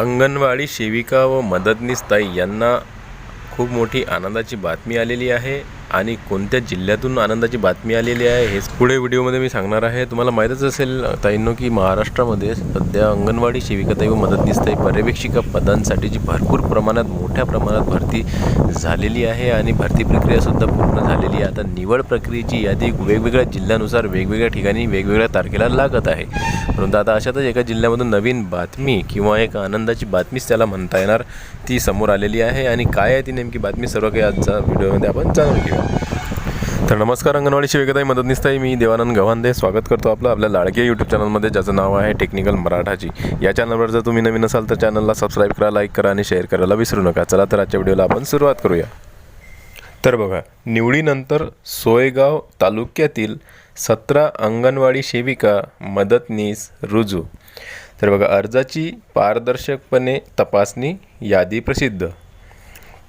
अंगणवाडी सेविका व मदतनीस ताई यांना खूप मोठी आनंदाची बातमी आलेली आहे. आणि कोणत्या जिल्ह्यातून आनंदाची बातमी आलेली आहे हेच पुढे व्हिडिओमध्ये मी सांगणार आहे. तुम्हाला माहीतच असेल ताईंनो की महाराष्ट्रामध्ये सध्या अंगणवाडी सेविकाताई व मदतनीस ताई पर्यवेक्षिका पदांसाठीची भरपूर प्रमाणात मोठ्या प्रमाणात भरती झालेली आहे आणि भरती प्रक्रियासुद्धा पूर्ण झालेली आहे. आता निवड प्रक्रियेची यादी वेगवेगळ्या जिल्ह्यानुसार वेगवेगळ्या ठिकाणी वेगवेगळ्या तारखेला लागत आहे. परंतु आता अशातच एका जिल्ह्यामधून नवीन बातमी किंवा एक आनंदाची बातमीच त्याला म्हणता येणार ती समोर आलेली आहे. आणि काय आहे ती नेमकी बातमी सर्व काही आजच्या व्हिडिओमध्ये आपण जाणून घेऊ तर नमस्कार अंगणवाडी सेविकाताई मदतनीसताई मी देवानंद गव्हांदे. स्वागत करतो आपलं आपल्या लाडके यूट्यूब चॅनलमध्ये ज्याचं नाव आहे टेक्निकल मराठाची या चॅनलवर जर तुम्ही नवीन असाल तर चॅनलला सबस्क्राईब करा लाईक करा आणि शेअर करायला विसरू नका. चला तर आजच्या व्हिडिओला आपण सुरुवात करूया. तर बघा निवडीनंतर सोयगाव तालुक्यातील सतरा अंगणवाडी सेविका मदतनीस रुजू. तर बघा अर्जाची पारदर्शकपणे तपासणी यादी प्रसिद्ध.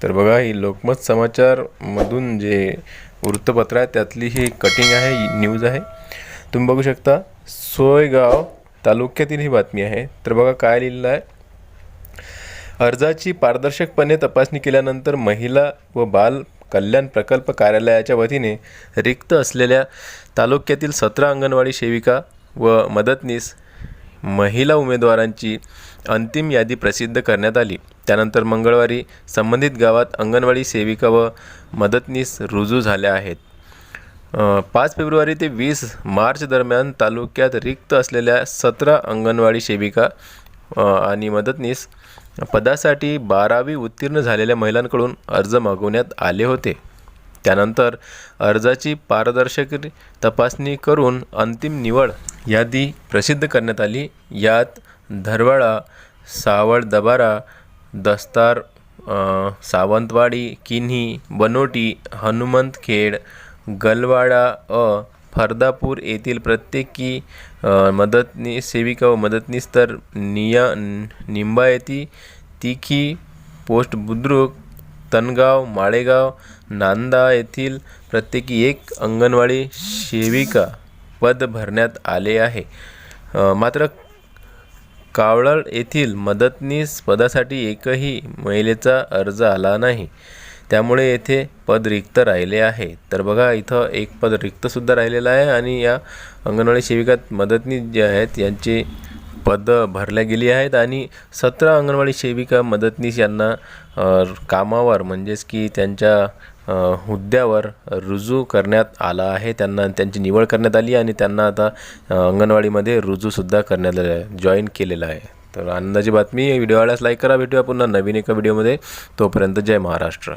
तर बघा ही लोकमत समाचारमधून जे वृत्तपत्र आहे त्यातली ही कटिंग आहे न्यूज आहे. तुम्ही बघू शकता सोयगाव तालुक्यातील ही बातमी आहे. तर बघा काय लिहिलेलं आहे? अर्जाची पारदर्शकपणे तपासणी केल्यानंतर महिला व बाल कल्याण प्रकल्प कार्यालयाच्या वतीने रिक्त असलेल्या तालुक्यातील सतरा अंगणवाडी सेविका व मदतनीस महिला उमेदवारांची अंतिम यादी प्रसिद्ध करण्यात आली. त्यानंतर मंगळवारी संबंधित गावात अंगणवाडी सेविका व मदतनीस रुजू झाल्या आहेत. पाच फेब्रुवारी ते वीस मार्च दरम्यान तालुक्यात रिक्त असलेल्या सतरा अंगणवाडी सेविका आणि मदतनीस पदासाठी बारावी उत्तीर्ण झालेल्या महिलांकडून अर्ज मागवण्यात आले होते. त्यानंतर अर्जाची पारदर्शक तपासणी करून अंतिम निवड यादी प्रसिद्ध करण्यात आली. यात धरवाडा सावळ दबारा दस्तार सावंतवाडी किन्ही बनोटी हनुमंतखेड गलवाडा अ फरदापूर येथील प्रत्येकी मदतनी सेविका व मदतनीस तर निया निंबायती तिखी पोस्ट बुद्रुक तनगाव माळेगाव नांदा येथील प्रत्येकी एक अंगणवाडी सेविका पद भरण्यात आले आहे. मात्र कावळळ येथील मदतनीस पदासाठी एकही महिलेचा अर्ज आला नाही. त्यामुळे येथे पद रिक्त राहिले आहे. तर बघा इथं एक पद रिक्तसुद्धा राहिलेलं आहे आणि या अंगणवाडी सेविका मदतनीस जे आहेत यांचे पदं भरल्या गेली आहेत आणि सतरा अंगणवाडी सेविका मदतनीस यांना कामावर म्हणजेच की त्यांच्या हुद्द्यावर रुजू करण्यात आला आहे. त्यांना त्यांची निवड करण्यात आली आणि त्यांना आता अंगणवाडीमध्ये रुजूसुद्धा करण्यात आलं आहे जॉईन केलेलं आहे. तर आनंदाची बातमी व्हिडिओ आवडल्यास लाईक करा. भेटूया पुन्हा नवीन एका व्हिडिओमध्ये तोपर्यंत जय महाराष्ट्र.